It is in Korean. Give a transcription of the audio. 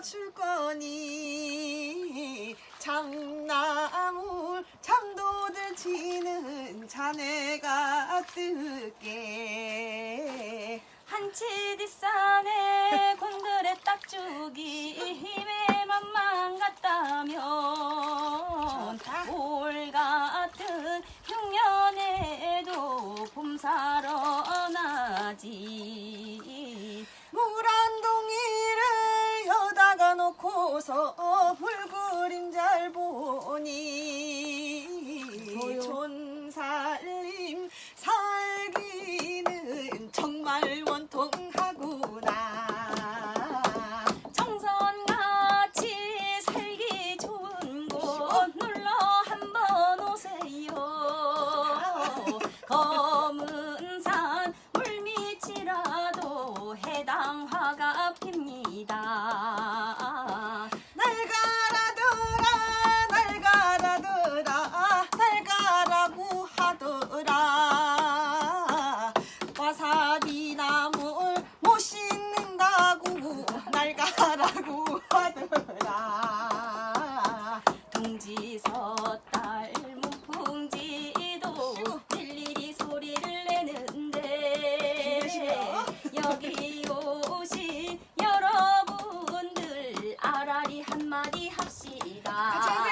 줄 거니? 장나물 잠도들 치는 자네가 뜨게. 한치 뒷산에 곤드레 딱죽이 힘에 만만 같다면 올 같은 흉년에도 봄사러 나지 물안동이를 여다가 놓고서 불그림 잘 보니 봅시다.